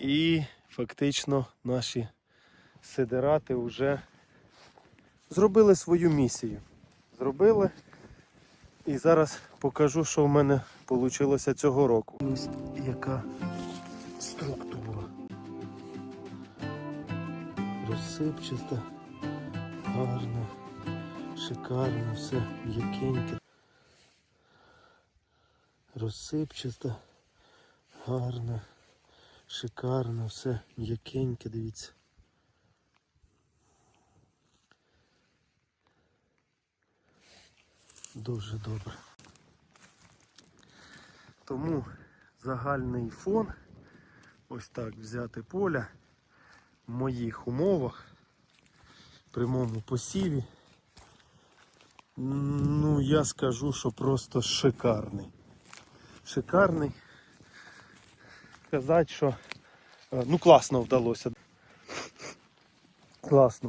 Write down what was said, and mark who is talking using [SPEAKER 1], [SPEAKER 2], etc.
[SPEAKER 1] І фактично наші сидирати вже зробили свою місію. Зробили. І зараз покажу, що в мене вийшло цього року. Ось яка структура. Розсипчаста, гарна, шикарна, все м'якеньке. Розсипчаста, гарна, шикарна, все м'якеньке, дивіться. Дуже добре. Тому загальний фон, ось так взяти поля в моїх умовах, прямому посіві. Ну, я скажу, що просто шикарний. Шикарний. Сказати, що ну класно вдалося. Класно.